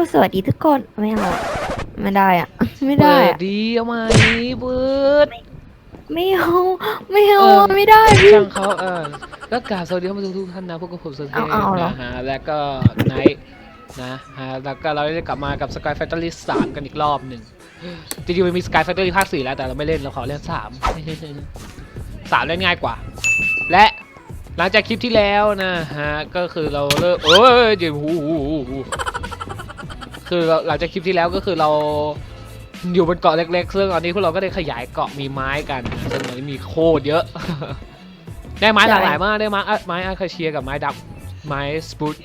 ก็สวัสดีทุกคนไม่เอาอะไม่ได้อะ ไม่ได้เปิดอะดีเอาไหมเปิดไม่เอาไม่เอาเออไม่ได้พี่ ช่างเขาเออแล้วกราบสวัสดีท่านผู้ชมทุกท่านนะพวกกับผมสุเทพเอาเอาเอาเหรอ นะฮะแล้วก็ไนท์นะฮะแล้วก็เราได้กลับมากับ Sky Factory 3 กันอีกรอบหนึ่งจริงๆมันมี Sky Factory ภาค 4 แล้วแต่เราไม่เล่นเราขอเล่น 3 3 เล่นง่ายกว่า และหลังจากคลิปที่แล้วนะฮะก็คือเราเลิกเอ้ยเดี๋ยวหูหูหูหู คือเราหลังจากคลิปที่แล้วก็คือเราอยู่บนเกาะเล็กๆ ซึ่งตอนนี้พวกเราก็ได้ขยายเกาะมีไม้กันซึ่งตอนนี้มีโคตรเยอะ ได้ไม้หลากหลายมากได้ไม้อะไม้อาคาเชียกับไม้ดับไม้สปูต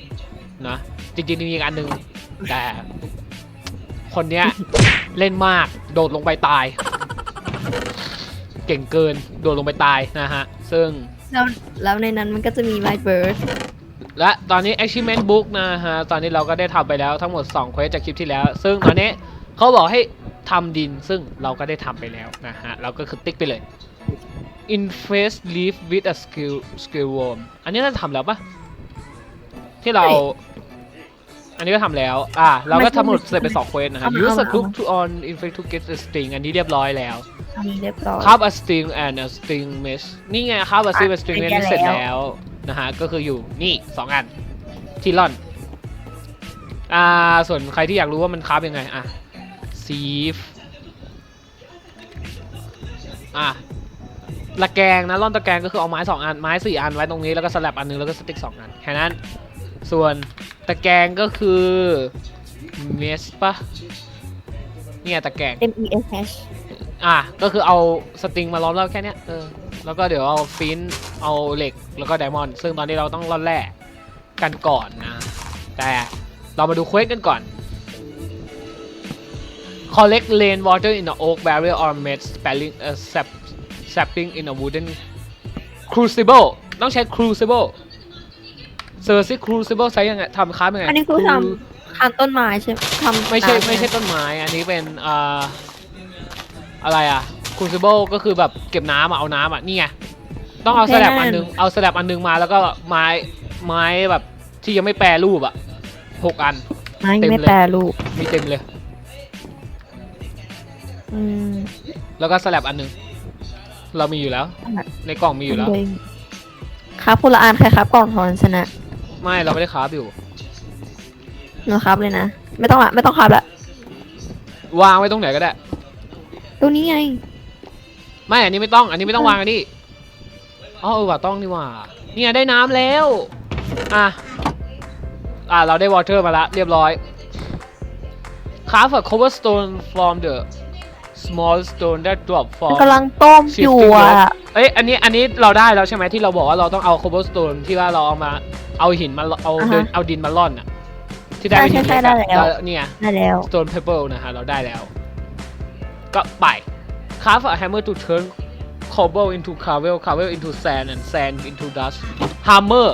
นะจริงๆมีอีกอันหนึ่งแต่คนเนี้ยเล่นมากโดดลงไปตาย เก่งเกินโดดลงไปตายนะฮะ ซึ่งแล้วแล้วในนั้นมันก็จะมีไลฟ์เบิร์ด และตอนนี้ achievement book นะฮะ ตอนนี้เราก็ได้ทำไปแล้วทั้งหมด2เควสจากคลิปที่แล้ว ซึ่งตอนนี้เขาบอกให้ทำดิน ซึ่งเราก็ได้ทำไปแล้วนะฮะ เราก็คือติ๊กไปเลย infest leaf with a skill skill worm อันนี้เราทำแล้วปะที่เรา อันนี้ก็ทำแล้ว อ่า เราก็ทำหมดเสร็จไป2เควสนะฮะ use a hook to on infect to get a sting อันนี้เรียบร้อยแล้วอันนี้เรียบร้อยคาบ a sting and a sting mesh นี่ไงคาบ a sting and sting อะ mesh นี่เสร็จแก้แล้วแล้ว นะฮะ ก็คืออยู่นี่สองอัน ที่ล่อน อ่า ส่วนใครที่อยากรู้ว่ามันคาบยังไง อะ sieve อะตะแกรงนะล่อนตะแกรงก็คือเอาไม้สองอัน ไม้สี่อันไว้ตรงนี้แล้วก็สลับอันหนึงแล้วก็สติ๊กสองอัน แค่นั้น ส่วนตะแกรงก็คือเมสปะเนี่ยตะแกรง M E S H อะก็คือเอาสตริงมาล้อมรอบแค่เนี้ยเออ แล้วก็เดี๋ยวเอาฟินเอาเหล็กแล้วก็ไดมอนด์ซึ่งตอนนี้เราต้องร่อนแร่กันก่อนนะ แต่เรามาดูเควสกันก่อน collect rain water in the oak barrel or made spelling a sap sapping in a wooden crucible ต้องใช้ crucible เซอร์ซิ crucible ใช้ยังไงทำค้ายังไง อันนี้คือท Cru- ทำต้นไม้ใช่ไหมทำไม่ใช่น้ำไม่ใช่ต้นไม้ อันนี้เป็นอ่าอะไรอะ คูซิเบิลก็คือแบบเก็บน้ำอะเอาน้ำอะนี่ไงต้องเอาสแลบอันนึงเอาสแลบอันนึงมาแล้วก็ไม้ไม้แบบที่ยังไม่แปรรูปอะหกอันไม้เต็มไม่เลยแปรรูปมีเต็มเลย อืม แล้วก็สแลบอันนึงเรามีอยู่แล้วในกล่องมีอยู่แล้วเลยครับคนละอันใครครับกล่องทอนชนะไม่เราไม่ได้คราฟอยู่ หนูครับเลยนะ ไม่ต้องละไม่ต้องครับละวางไว้ตรงไหนก็ได้ตรงนี้ไง ไม่อันนี้ไม่ต้อง อันนี้ไม่ต้องวางอันนี้อ๋อเออว่าต้องนี่หว่าเนี่ยได้น้ำแล้วอะอะเราได้วอเตอร์มาละเรียบร้อย Carve a cobblestone from the small stone that drop มัน from กำลังต้มอยู่อะ เอ้ยอันนี้อันนี้เราได้แล้วใช่ไหมที่เราบอกว่าเราต้องเอา cobblestone ที่ว่าเราเอามาเอาหินมาเอาอ่าฮะเดินเอาดินมาล่อนอะ ที่ได้ใช่วิธีใช่เล็กได้อะแล้วแล้วเนี่ย ได้แล้ว stone pebble นะฮะเราได้แล้ว ก็ไป carve a hammer to turn cobble into gravel gravel into sand and sand into dust hammer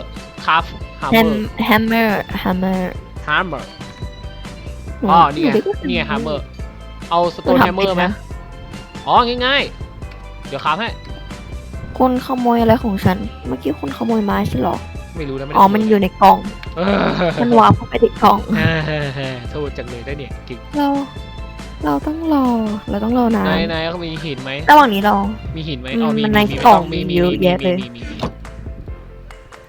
carve แฮม hammer แฮมเมอร์แฮมเมอร์ hammer อ๋อนี่ไงนี่ไง hammer เอา stone เราทำ hammer เป็นนะไหมอ๋อ ง่ายๆ เดี๋ยวครับให้ คุณขโมยอะไรของฉัน เมื่อกี้คุณขโมยไม้ใช่หรอ ไม่รู้นะไม่อ๋อ มันอยู่ในกล่อง เอมันวาร์ปเข้าไปในกล่องอโทษจังเลยได้เนี่ยจริงเรา เราต้องรอ เราต้องรอนานนายนายเขามีหินไหมระหว่างนี้เรามีหินไหมอืมอ๋อมีมันมีในมีกล่องมีมีเยอะมีแยะเลยมีมีมี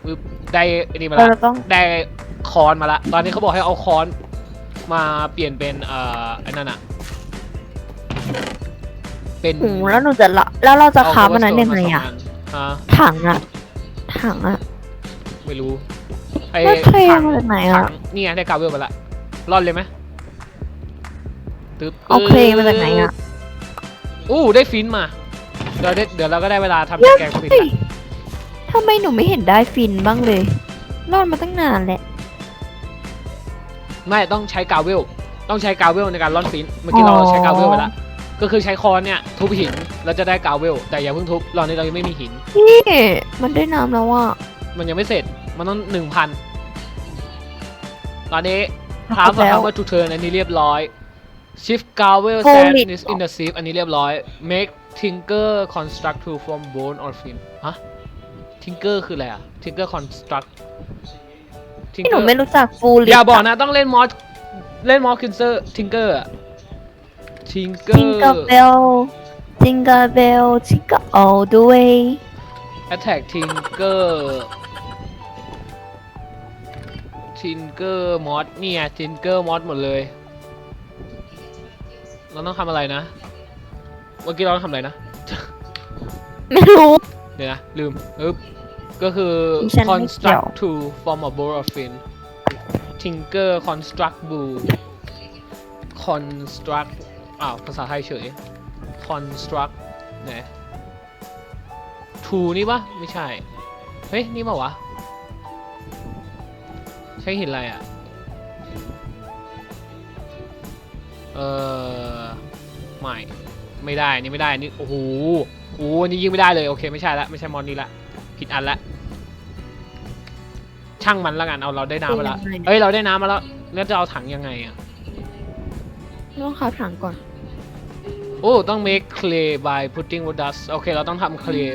ปึ๊บได้อันนี้มาเราละจะต้องได้คอนมาละ ตอนนี้เขาบอกให้เอาคอนมาเปลี่ยนเป็นเอ่ออันนั้นอะเป็นหูแล้วหนูจะละแล้วเราจะเอค้ามันนั้นยังไง cobblestone อะมาสงอันฮะถังอะถังอะไม่รู้ไอ้แล้วเทถังมาจากไหนอะถังนี่ไงได้กาเวลมาละร่อนเลยไหม ตึ๊บเอาเคลมาจากไหนอะอู้ได้ฟินมา เดี๋ยวได้เดี๋ยวเราก็ได้เวลาทำแกงฟินเฮ้ยละทำไมหนูไม่เห็นได้ฟินบ้างเลยรอดมาตั้งนานแหละ ไม่ต้องใช้กาเวล ต้องใช้กาเวลในการร่อนฟิน เมื่อกี้เราอ๋อใช้กาเวลไปแล้วก็คือใช้คอนเนี่ย ทุบหินแล้วจะได้กาเวล แต่อย่าเพิ่งทุบตอนนี้เรายังไม่มีหินนี่มันได้น้ำแล้วอะมันยังไม่เสร็จมันต้องหนึ่งพันตอนนี้ครั Half บ a แล้ว hammer to turn อันนี้เรียบร้อย Shift gravel Holy sand is in the sieve อันนี้เรียบร้อย Make tinker construct to from bone or fin ฮะ tinker คืออะไรอะ tinker construct ที่หนูไม่รู้จักฟูลิอย่าบอกนะต้องเล่นมอสเล่นมอสคินเซอร์ทิงเกอร์อะทิงเกอ Jingle ร์ bell Jingle bell Jingle all the way attack ทิงเกอร์ทิงเกอร์มอสเนี่ยทิงเกอร์มอสหมดเลย เราต้องทำอะไรนะ เมื่อกี้เราต้องทำอะไรนะ ไม่รู้ เดี๋ยวนะ ลืมอึ๊บก็คือฉันไม่เกี่ยว construct to form a bowl of fin tinker construct bowl construct อ้าว ภาษาไทยเฉย construct ไหน to นี่ปะไม่ใช่ เฮ้ย นี่ปะวะ ใช้หินอะไรอะ เออไม่ไม่ได้นี่ไม่ได้นี่โอ้โหโอ้โหอันนี่ยิงไม่ได้เลยโอเคไม่ใช่ละไม่ใช่มอนนี้ละผิดอันละช่างมันละกันเอาเราได้น้ำมาแล้วเป็นยังไงเอ้ยเราได้น้ำมาแล้วแล้วจะเอาถังยังไงอะต้องขับถังก่อน โอ้ต้อง make clay by putting wood dust โอเคเราต้องทำ clay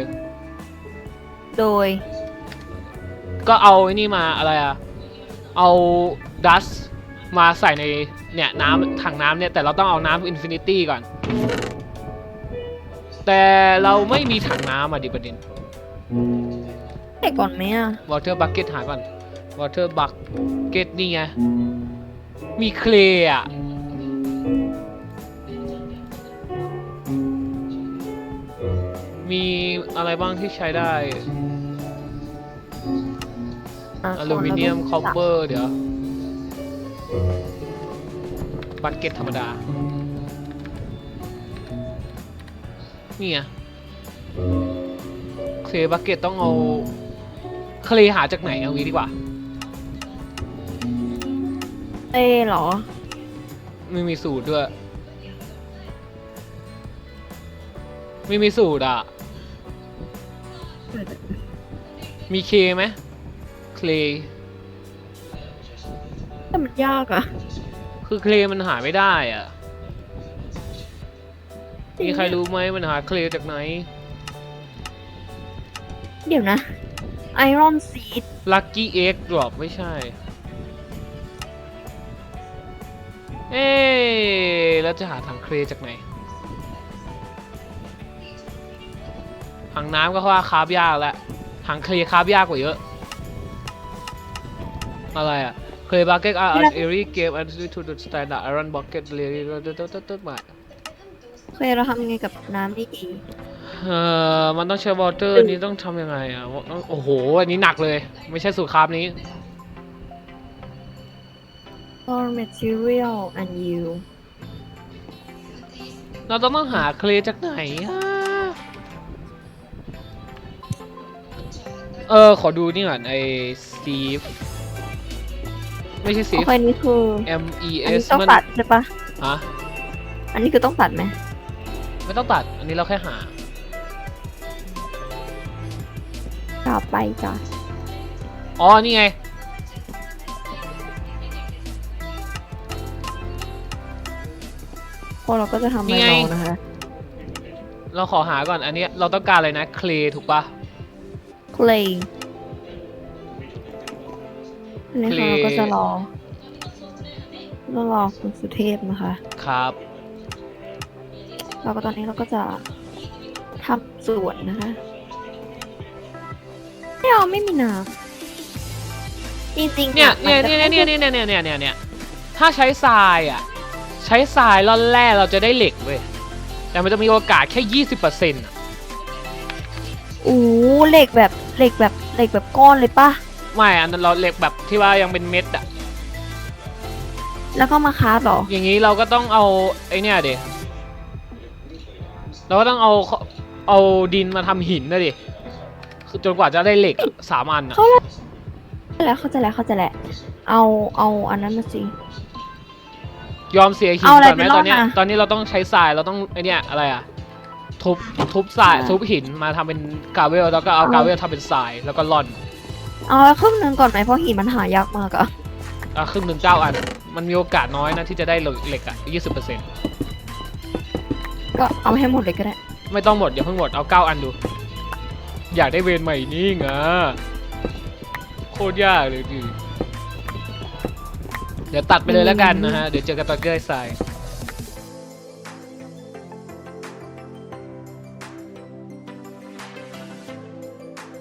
โดย ก็เอาไอ้นี่มาอะไรอะเอา dust มาใส่ในเนี่ยน้ำถังน้ำเนี่ยแต่เราต้องเอาน้ำ infinity ก่อน แต่เราไม่มีถังน้ำอะดิประเด็นเด็กก่อนไหมอะ water bucket หาก่อน water bucket นี่ไงมีเคลอะมีอะไรบ้างที่ใช้ได้ะอลูมิเนียมก่คอนราเปอร์เดี๋ยว บักเก็ตธรรมดา นี่ไงเคลบักเก็ตต้องเอาเคลหาจากไหนเอางี้ดีกว่าเต้เหรอ ไม่มีสูตรด้วย ไม่มีสูตรอะ มีเคไหมเคล แต่มันยากอะคือเคลมันหาไม่ได้อะ มีใครรู้ไหมมันหาเคลจากไหน เดี๋ยวนะ ไอรอนซีด ลั c กี้เอ็กดรอปไม่ใช่ เอ๊ะแล้วจะหาถังเคลจากไหนถังน้ำก็ว่าคาบยากแล้วถังเคลคาบยากกว่าเยอะ อะไรอะ เคลบักเก็ตอาร์อันเอรีเกมอันซีทูดสแตนดาร์ดไอรอนบักเก็ตเรียร์ตึ๊ดตึ๊ดตึ๊ดตึ๊ดมาเคยเราทำยังไงกับน้ำได้ดีเอ่อมันต้องใช้วอเตอร์นี้ต้องทำยังไงอะต้องโอ้โห อันนี้หนักเลย ไม่ใช่สูตรคาบนี้ for material and you เราต้องต้องหาเคลจากไหนอะเออ ขอดูนี่ก่อนไอซีฟ ไม่ใช่ซีโอฟเคนี่คือ M E อันนี้ S ต้องมันตัดใช่ปะฮะอันนี้คือต้องตัดไหมไม่ต้องตัด อันนี้เราแค่หา ต่อไปจ้ะอ๋อ นี่ไง พวกเราก็จะทำนี่ให้ไงเรานะคะเราขอหาก่อน อันนี้เราต้องการอะไรนะ เคลถูกปะ clay อั นนี้ค่ะ clay เราก็จะรอเรารอคุณสุเทพนะคะ ครับเราก็ตอนนี้เราก็จะทำสวนนะคะไม่เอาไม่มีน้ำจริงๆเนี่ยอะเนี่ยมัเนี่ยจะเนี่ยเนี่ยเนี่ยเนี่ยเนี่ยเนี่ยถ้าใช้ทรายอะ ใช้ทรายล่อนแร่เราจะได้เหล็กเว้ยแต่มันจะมีโอกาสแค่ยี่สิบเปอร์เซ็นต์ะโอ้เหล็กแบบเหล็กแบบเหล็กแบบก้อนเลยปะ ไม่อันนั้นเราเหล็กแบบที่ว่ายังเป็นเม็ดอะแล้วก็มาคาบเหรอ อย่างนี้เราก็ต้องเอาไอเนี่ยเดเราก็ต้องเอาเอาดินมาทำหินนะดิคือจนกว่าจะได้เหล็กอะสามอันอะเข้าแล้วเข้าใจแล้วเข้าใจแล้วเอาเอาอันนั้นมาสิ ยอมเสียหินเอาอะไรก่อนไหมไปรอดตอนเนี้ยมา ตอนนี้เราต้องใช้ทรายเราต้องไอเนี่ยอะไรอะทุบทุบทรายอ่าทุบหินมาทำเป็นกาเวลแล้วก็เอาเอากาเวลทำเป็นทรายแล้วก็ร่อน เอาแล้วครึ่งหนึงก่อนไหมเพราะหินมันหายากมากอะอะครึ่งหนึ่งเก้าอัน มันมีโอกาสน้อยนะที่จะได้เหล็กอะยี่สิบเปอร์เซ็นต์ก็เอาให้หมดเลยก็ได้ ไม่ต้องหมดอย่าเพิ่งหมดเอาเก้าอันดู อยากได้เวรใหม่นี่ไงโคตรยากเลยดิเดี๋ยวตัดไปเลยแล้วกันนะฮะ เดี๋ยวเจอกันตอนเกยทราย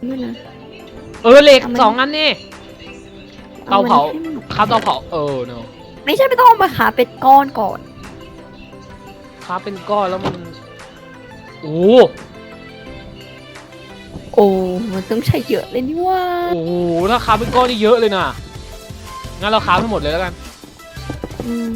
ไม่นะเออเหล็กทำไมสองอันนี่เตาเผาอไว้ให้หมดครับเตาเผาเออเนาะไม่ใช่ไม่ต้องเอามาขาเป็นก้อนก่อนครับเป็นก้อนแล้วมันโอ้โอ้มันต้องใช้เยอะเลยนี่ว่าโอ้โหถ้าค้าเป็นก้อนนี่เยอะเลยนะงั้นเราค้าทั้งหมดเลยแล้วกัน อืม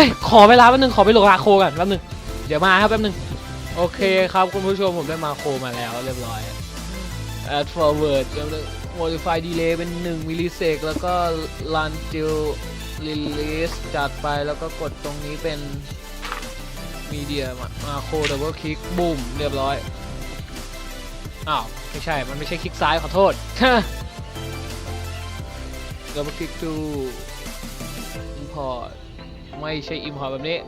ฮ้ย ขอเวลาแป๊บนึง ขอไปโหลดมาโคก่อนแป๊บนึง เดี๋ยวมาครับแป๊บนึง โอเคครับคุณผู้ชมผมได้มาโคมาแล้วเรียบร้อย add forward แล้ว modify delay เป็น 1 มิลลิเซกแล้วก็ run till release จัดไปแล้วก็กดตรงนี้เป็น media มาโค double click บุ่มเรียบร้อย อ้าว ไม่ใช่ มันไม่ใช่คลิกซ้ายขอโทษ double click to import ไม่ใช่ import แบบนี้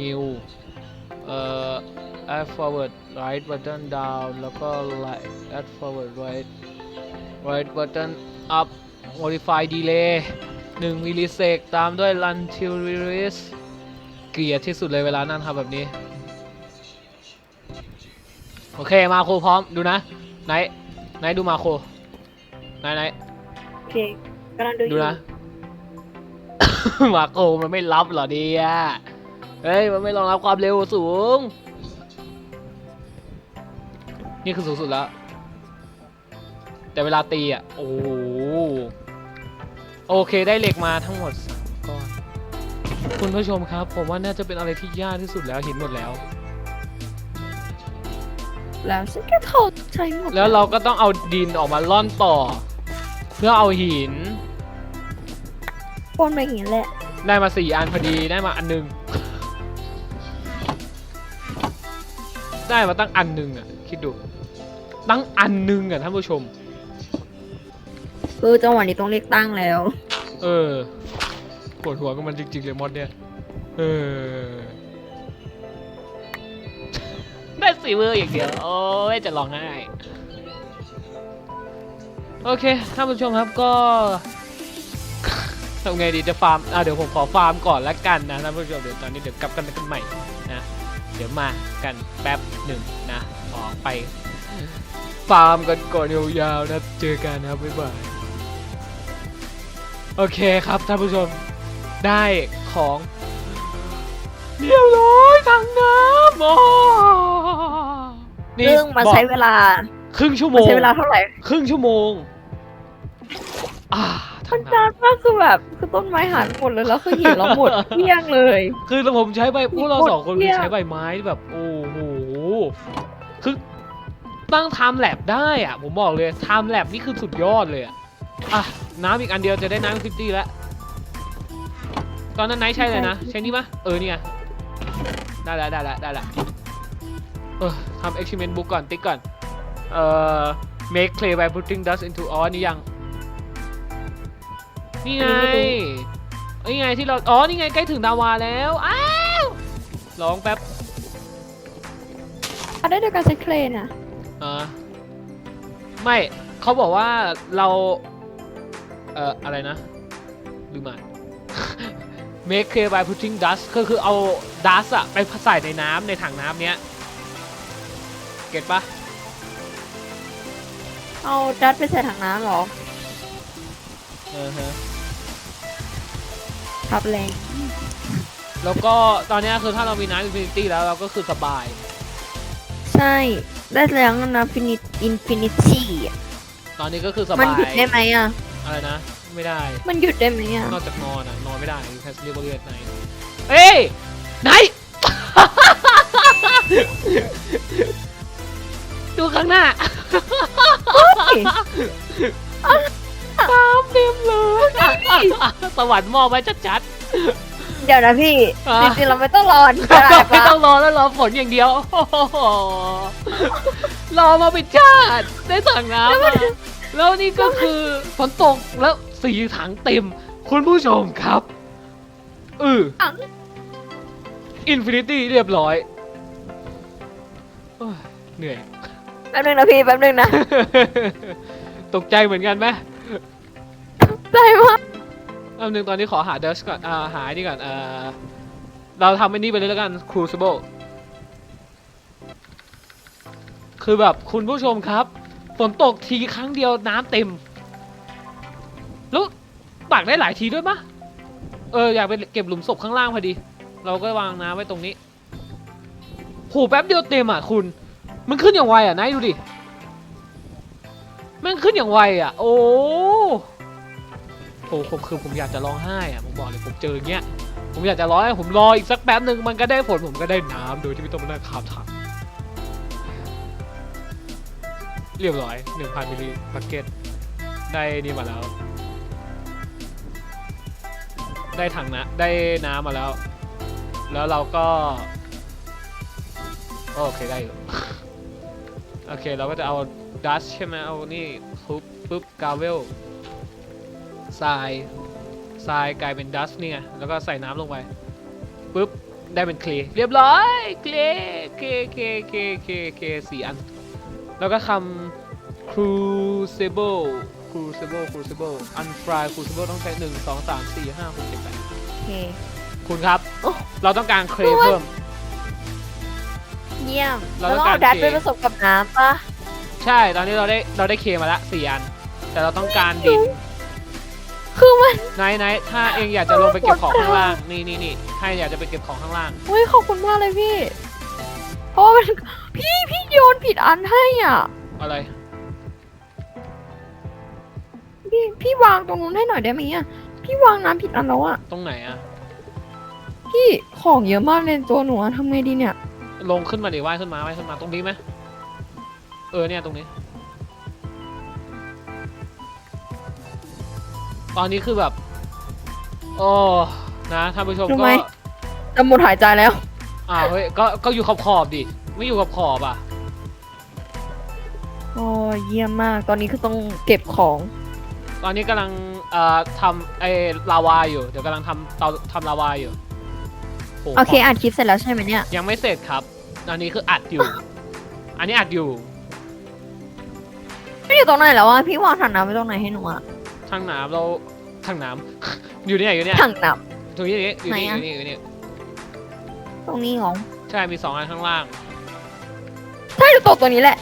new เอ่อ add forward right button down แล้วก็ right add forward right right button up modify delay 1มิลลิเซกตามด้วย run till release เกลียดที่สุดเลยเวลานั่นทำแบบนี้ โอเคมาโครพร้อมดูนะ ไหน ไหนดูมาโครไหนไหนโอเคกำลังดูอดูยู่นะ มาโครมันไม่รับเหรอเดียเฮ้ยมันไม่รองรับความเร็วสูง นี่คือสูงสุดแล้ว แต่เวลาตีอะ โอ้โหโอเคได้เหล็กมาทั้งหมดสามก้อนคุณผู้ชมครับ ผมว่าน่าจะเป็นอะไรที่ยากที่สุดแล้วเห็นหมดแล้ว แล้วฉันก็เข้าใจหมดแล้วเราก็ต้องเอาดินออกมาล่อนต่อ เพื่อเอาหิน ปนไปอย่างนี้แหละได้มาสี่อันพอดีได้มาอันหนึง ได้มาตั้งอันหนึงอะคิดดู ตั้งอันหนึงอะท่านผู้ชม คือจังหวะนี้ต้องเรียกตั้งแล้ว เออปวดหัวกับมันจริงๆเลยมอดเนี่ย เออ ได้สีมืออย่างเดียว โอ้ยจะร้องไห้ โอเค ท่านผู้ชมครับก็ ทำไงดีจะฟาร์มอะเดี๋ยวผมขอฟาร์มก่อนละกันนะท่านผู้ชมเดี๋ยวตอนนี้เดี๋ยวกลับกันกันใหม่นะเดี๋ยวมากันแป๊บหนึ่งนะขอไป ฟาร์มกันก่อนยาวๆนะเจอกันนะครับบ๊ายบายโอเคครับท่านผู้ชมได้ของเรียบร้อยทางน้ำโอ้นี่เรื่องมาบอกใช้เวลา ครึ่งชั่วโมมางใช้เวลาเท่าไหร่ ครึ่งชั่วโมง อ่า ทามังนน้นานมากคือแบบ คือต้นไม้หายหมดเลยแล้วคือหินเราหมดเกลี้ยงเลยำคือผมใช้ใบพวกเราหมดสองคนเกลี้คือยงใช้ใบไม้แบบโอ้โหคือตั้งไทม์แลบได้อะผมบอกเลยไทม์แลบนี่คือสุดยอดเลยอะอะน้ำอีกอันเดียวจะได้น้ำฟิฟตี้แล้วตอนนั้นไนท์ใช่เลยนะใช่นี่ปะเออเนี่ยได้แล้วได้แล้วได้แล้วเออทำ experiment book ก่อนติ๊กก่อนเอ่อ make clay by putting dust into อ๋อนี่ยัง นี่ไงนี่ไงที่เรา อ๋อ นี่ไงใกล้ถึงดาวาแล้ว อ้าวร้องแป๊บเอาได้โดยการใช้เครนอะอ่าไม่เขาบอกว่าเรา เอ่อ อะไรนะลืมอ่าน make clear by putting dust ก็คือเอา dust อะไปใส่ในน้ำในถังน้ำเนี้ย เก็ตปะเอาดัดไปใส่ถังน้ำเหรอ เออฮะ ทับแรงแล้วก็ตอนเนี้ยคือถ้าเรามีน้ำ infinity แล้วเราก็คือสบาย ใช่ ได้แล้วนะฟินิอินฟินิตี้ตอนนี้ก็คือสมันบายหยุดได้ไหมอะอะไรนะ ไม่ได้ มันหยุดได้ไหมอะนอกจากนอนอะ นอนไม่ได้ you can sleep only at night เอ้ยไหน ดูข้างหน้าตามเต็มเลย สวรรค์มอบไว้ชัดเดี๋ยวนะพี่อะจริงๆเราไม่ต้องรอนก็ได้ๆไม่ปะต้องรอแล้วรอฝนอย่างเดียวโอ้โหรอมาเป็นชาติได้ถังน้ำมาแล้วนี่ก็คือฝนตกแล้วสีถังเต็ม คุณผู้ชมครับเออถังอินฟินิตี้เรียบร้อยโอ้ยเหนื่อย แป๊บนึงนะพี่แป๊บนึงนะ ตกใจเหมือนกันไหมใจมาก อันหนึ่งตอนนี้ขอหาเดสก่อน อ่า หาไอ้นี่ก่อนอ่าเราทำไอันนี้ไปเลยแล้วกัน Crucible คือแบบคุณผู้ชมครับ ฝนตกทีครั้งเดียวน้ำเต็ม แล้วตักได้หลายทีด้วยปะเออ อยากไปเก็บหลุมศพข้างล่างพอดี เราก็วางน้ำไว้ตรงนี้โหแป๊บเดียวเต็มอะคุณ มันขึ้นอย่างไวอะนายดูดิ มันขึ้นอย่างไวอะ โอ้ โอ้ผมคือผมอยากจะร้องไห้อะผมบอกเลยผมเจออย่างเงี้ยผมอยากจะร้องไห้ผมรออีกสักแป๊บหนึ่งมันก็ได้ผลผมก็ได้น้ำโดยที่ไม่ต้องมานั่งขับถังเรียบร้อยหนึ่งพันมิลลิบักเก็ตได้นี่มาแล้ว ได้ถังนะได้น้ำมาแล้ว แล้วเราก็ โอเคได้อยู่โอเค เราก็จะเอาดัชใช่ไหมเอานี่ทุบปุ๊บกาเวล ทรายทรายกลายเป็นดัสนี่ไงแล้วก็ใส่น้ำลงไปปุ๊บได้เป็นเคลย์เรียบร้อยเคลย์เคเคเคเคเคสี่อัน แล้วก็คำ crucible crucible crucible unfry crucible ต้องใช้หนึ่งสองสามสี่ห้าหกเจ็ดแปดโอเคคุณครับโอ้เราต้องการเคลย์เพิ่ม เยี่ยม เราแล้วต้องก็การเอาดัดเคไปผสมกับน้ำปะใช่ ตอนนี้เราได้เราได้เคมาละสี่อัน แต่เราต้องการดิน คือมัน ไหนไหนถ้าเองอยากจะลงไปเก็บของข้างล่าง นี่นี่นี่ถ้าอยากจะไปเก็บของข้างล่าง เฮ้ยขอบคุณมากเลยพี่ เพราะว่ามันพี่พี่โยนผิดอันให้อะ อะไร พี่พี่วางตรงนู้นให้หน่อยได้ไหมอะ พี่วางน้ำผิดอันแล้วอะ ตรงไหนอะพี่ของเยอะมากในตัวหนูอะทำไงดีเนี่ย ลงขึ้นมาดิว่ายขึ้นมาว่ายขึ้นมาตรงนี้ไหมเออเนี่ยตรงนี้ ตอนนี้คือแบบ โอ้นะท่านผู้ชมรู้ก็ไหม จะหมดหายใจแล้ว อ่าเฮ้ยก็ก็อยู่ขอบขอบๆดิไม่อยู่กับขอบอะ โอ้ยเยี่ยมมาก ตอนนี้คือต้องเก็บของ ตอนนี้กำลังเอ่อทำไอ้ลาวาอยู่ เดี๋ยวกำลังทำเตาทำลาวาอยู่โโอเคอัดคลิปเสร็จแล้วใช่ไหมเนี่ย ยังไม่เสร็จครับ ตอนนี้คืออัดอยู่ อันนี้อัดอยู่ ไม่อยู่ตรงไหนแล้วอะ พี่วางถังน้ำไว้ตรงไหนให้หนูอะ ทางน้ำเราทางน้ำ อยู่เนี่ยอยู่เนี่ยถังน้ ตรงนี้อยู่นี่อยู่นี่ไหนออะยู่นี่อยู่นี่ำตรงนี้เหรอใช่มีสองอันข้างล่าง ใช่หนูตกตัวนี้แหละ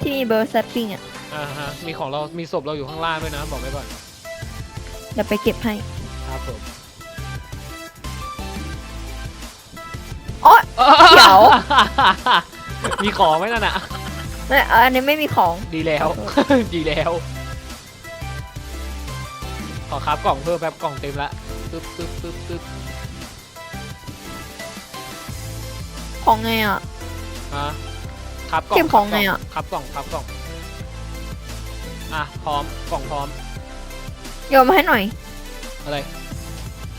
ที่มีเบอร์แซปปิ้งอะอ่าฮะมีของเรา มีศพเราอยู่ข้างล่างด้วยนะ บอกไว้ก่อนเดี๋ยวไปเก็บให้ ครับผมโอ๊ยเดี๋ยว มีของไหมนั่นน่ะ ไม่เอออันนี้ไม่มีของ ดีแล้ว ดีแล้วข อครับกล่องเพิ่มแป๊บกล่องเต็มละปึ๊บปึ๊บปึ๊บปึ๊บของไงอะ ฮะครับกล่องเก็บของไงอะ ครับกล่องครับกล่องอะพร้อมกล่องพร้อมโยนมาให้หน่อย อะไร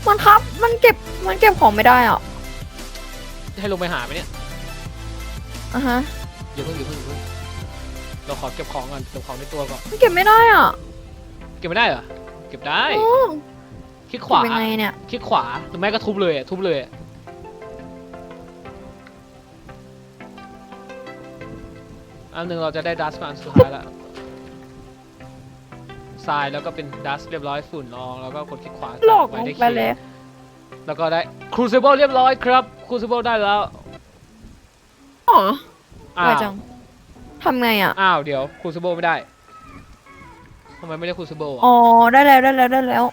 มันครับ มันเก็บ มันเก็บของไม่ได้อะให้ลงไปหาไหมเนี่ยอะฮะ อย่าเพิ่งอย่าเพิ่งอย่าเพิ่งเราขอเก็บของก่อนเก็บของในตัวก่อนมันเก็บไม่ได้อะ เก็บไม่ได้เหรอเก็บได้โอ้คลิกขเก็บวายังไงเนี่ย คลิกขวาหรือไม่ก็ทุบเลยอะทุบเลยอะอันหนึ่งเราจะได้ดัสมาอันสุดท้ายละทรายแล้วก็เป็นดัสเรียบร้อยฝุ่นละอองแล้วก็กดคลิกขวาหลอกลไว้งได้ไปเลย แล้วก็ได้ครูซิเบิลเรียบร้อยครับครูซิเบิลได้แล้วอ๋ออ้าไววจังทำไงอะ อ้าวเดี๋ยวครูซิเบิลไม่ได้ ทำไมไม่ได้ครูซิเบิลอ๋อ ได้แล้วได้แล้วได้แล้ว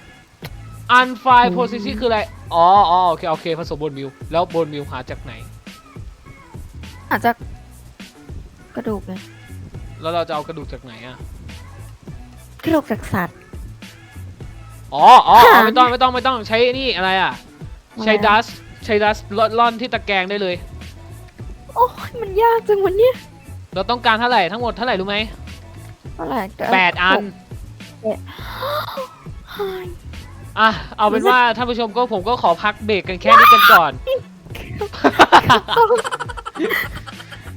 อันไฟโพซิชันคืออะไร อ๋ออ๋อโอเค โอเค ผสมบนมิว แล้วบนมิวหาจากไหน อาจจะกระดูกเลยแล้วเราจะเอากระดูกจากไหนอะกระดูกจากสัตว์ อ๋ออ๋อค่ะไม่ต้อง ไม่ต้อง ไม่ต้อง ใช้นี่อะไรอะ ใช้อะไรอะดัส ใช้ดัสล่อนที่ตะแกรงได้เลย โอ้ยมันยากจังวันเนี้ยเราต้องการเท่าไหร่ทั้งหมดเท่าไหร่รู้ไหมเท่าไหร่จะแปดอันเฮ้ย อะเอาเป็นว่าท่านผู้ชมก็ผมก็ขอพักเบรกกันแค่นี้กันก่อน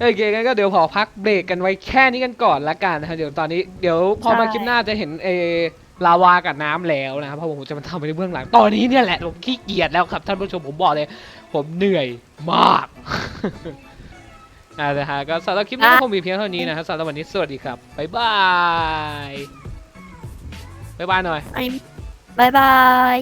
โอเคงั้นก็เดี๋ยวขอพักเบรกกันไว้แค่นี้กันก่อนละกันนะเดี๋ยวตอนนี้เดี๋ยวพอมาคลิปหน้าจะเห็นเอลาวากับน้ำแล้วนะครับเพราะผมจะมาทำในเบื้องหลัง ตอนนี้เนี่ยแหละผมขี้เกียจแล้วครับท่านผู้ชมผมบอกเลย ผมเหนื่อยมากอ่านะฮะก็สำหรับคลิปนี้คงมีเพียงเท่านี้นะครับสำหรับวันนี้สวัสดีครับบ๊ายบาย บ๊ายบายหน่อย บายบาย